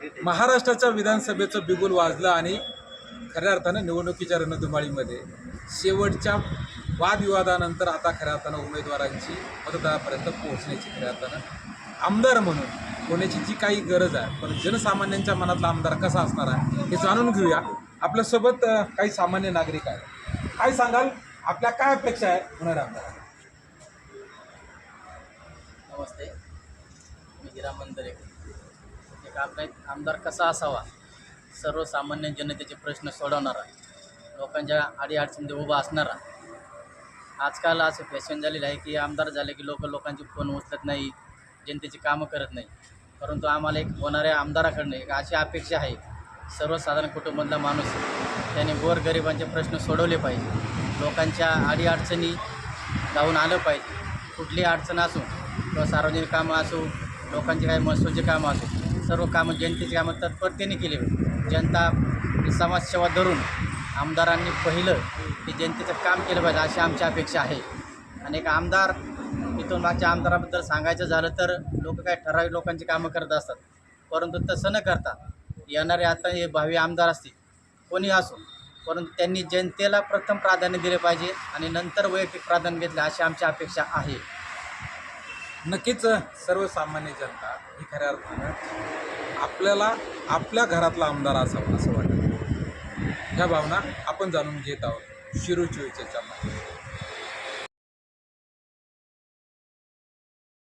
महाराष्ट्राच्या विधानसभेचं बिगुल वाजलं आणि खऱ्या अर्थानं निवडणुकीच्या रणधुमाळीमध्ये शेवटच्या वादविवादानंतर आता खऱ्या अर्थानं उमेदवारांची मतदारापर्यंत पोहोचण्याची खऱ्या अर्थानं आमदार म्हणून होण्याची जी काही गरज आहे पण जनसामान्यांच्या मनातला आमदार कसा असणार आहे हे जाणून घेऊया. आपल्यासोबत काही सामान्य नागरिक आहेत. काय सांगाल? आपल्या काय अपेक्षा आहे? होणार आमदार नमस्ते. मी हिराम मंदरे. आपला आमदार कसा असावा? सर्वसामान्य जनतेचे प्रश्न सोडवणारा लोकांच्या अडीअडचणीमध्ये उभा असणारा. आजकाल असं फॅशन झालेलं आहे की आमदार झाले की लोक लोकांचे फोन उचलत नाही जनतेची कामं करत नाही. परंतु आम्हाला एक होणाऱ्या आमदाराकडनं एक अशी अपेक्षा आहे सर्वसाधारण कुटुंबातला माणूस त्याने गोरगरिबांचे प्रश्न सोडवले पाहिजे. लोकांच्या अडीअडचणी जाऊन आलं पाहिजे. कुठली अडचण असो किंवा सार्वजनिक कामं असो लोकांची काही महसूलची कामं असो सर्व कामं जनतेची कामं तत्परतेने केली. जनता समाजसेवा धरून आमदारांनी पहिलं की जनतेचं काम केलं पाहिजे अशी आमची अपेक्षा आहे. आणि एक आमदार इथून मागच्या आमदाराबद्दल सांगायचं झालं तर लोक काय ठराविक लोकांची कामं करत असतात. परंतु तसं न करता येणारे आता हे भावी आमदार असतील कोणी असो परंतु त्यांनी जनतेला प्रथम प्राधान्य दिले पाहिजे आणि नंतर वैयक्तिक प्राधान्य घेतलं अशी आमची अपेक्षा आहे. नक्कीच सर्वसामान्य जनता ही खऱ्या अर्थानं आपल्याला आपल्या घरातला आमदार असावा असं वाटतं. ह्या भावना आपण जाणून घेत आहोत शिरोचिवीच्या चोळीच्या